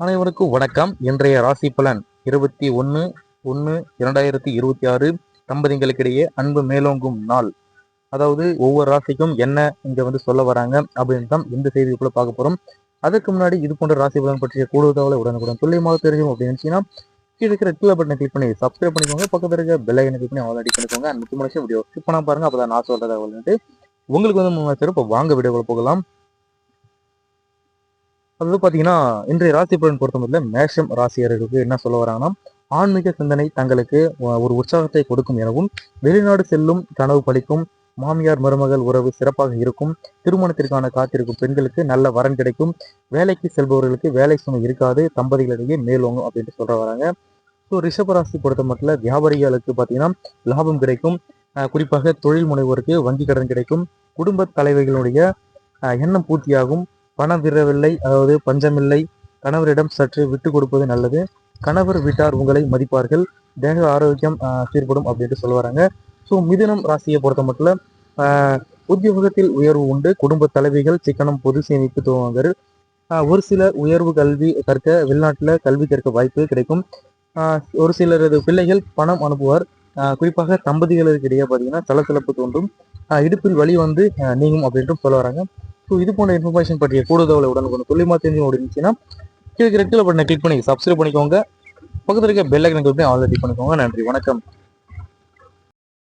அனைவருக்கும் வணக்கம். இன்றைய ராசி பலன் இருபத்தி ஒன்று ஒன்று இரண்டாயிரத்தி இருபத்தி ஆறு. தம்பதிகளுக்கிடையே அன்பு மேலோங்கும் நாள். அதாவது ஒவ்வொரு ராசிக்கும் என்ன இங்க வந்து சொல்ல வராங்க அப்படின்னு தான் இந்த செய்திக்குள்ள பார்க்க போறோம். அதுக்கு முன்னாடி இது போன்ற ராசி பலன் பற்றிய கூடுதல் தகவலை உடனுக்குடன் துல்லியமாக தெரியும் அப்படின்னு நினைச்சீங்கன்னா கீழே இருக்கிற கீழே பட்டனை கிளிக் பண்ணி சப்ஸ்கிரைப் பண்ணிக்கோங்க. பக்கத்தில் இருக்க பெல் ஐக்கனை கிளிக் பண்ணி ஆல்ரெடி பண்ணிக்கோங்க. அந்த முக்கியமான வீடியோ ஸ்கிப் பண்ண பாருங்க அப்பதான் நான் சொல்ற வந்துட்டு உங்களுக்கு வந்து மூணு இப்போ வாங்க வீடியோக்குள்ள போகலாம். அதாவது பார்த்தீங்கன்னா இன்றைய ராசி பலன் பொறுத்தமட்டில் மேஷம் ராசியர்களுக்கு என்ன சொல்ல வராங்கன்னா ஆன்மீக சிந்தனை தங்களுக்கு ஒரு உற்சாகத்தை கொடுக்கும் எனவும் வெளிநாடு செல்லும் கனவு பழிக்கும் மாமியார் மருமகள் உறவு சிறப்பாக இருக்கும் திருமணத்திற்கான காத்திருக்கும் பெண்களுக்கு நல்ல வரன் கிடைக்கும் வேலைக்கு செல்பவர்களுக்கு வேலை சுமை இருக்காது தம்பதிகளிடையே மேலோங்கும் அப்படின்ட்டு சொல்ற வராங்க. ஸோ ரிஷபராசி பொறுத்த மட்டும் வியாபாரிகளுக்கு பார்த்தீங்கன்னா லாபம் கிடைக்கும். குறிப்பாக தொழில் முனைவோருக்கு வங்கி கடன் கிடைக்கும். குடும்ப தலைவர்களுடைய எண்ணம் பூர்த்தியாகும். பணம் விரவில்லை அதாவது பஞ்சமில்லை. கணவரிடம் சற்று விட்டு கொடுப்பது நல்லது. கணவர் வீட்டார் உங்களை மதிப்பார்கள். தேக ஆரோக்கியம் சீர்படும் அப்படின்ட்டு சொல்ல வராங்க ஸோ மிதுனம் ராசியை பொறுத்த மட்டும் ஆஹ், உத்தியோகத்தில் உயர்வு உண்டு. குடும்ப தலைவிகள் சிக்கனம் பொது சேமிப்பு துவங்கர் ஒரு சில உயர்வு கல்வி கற்க வெளிநாட்டில் கல்வி கற்க வாய்ப்பு கிடைக்கும். ஆஹ், ஒரு சிலரது பிள்ளைகள் பணம் அனுப்புவார். குறிப்பாக தம்பதிகளுக்கு இடையே பார்த்தீங்கன்னா சலசலப்பு தோன்றும் இடுப்பில் வழி வந்து நீங்கும் அப்படின்ட்டு சொல்ல வராங்க ஸோ இது போன்ற இன்ஃபர்மேஷன் பற்றிய கூடுதலை உடனுக்குடன் துல்லியமாக தெரிஞ்சு இருந்துச்சுன்னா கீழே ரெட்டில் பட்டனை கிளிக் பண்ணி சப்ஸ்கிரைப் பண்ணிக்கோங்க. பக்கத்தில் இருக்க பெல் ஐக்கனை கிளிக் பண்ணி ஆல்ரெடி பண்ணிக்கோங்க. நன்றி வணக்கம்.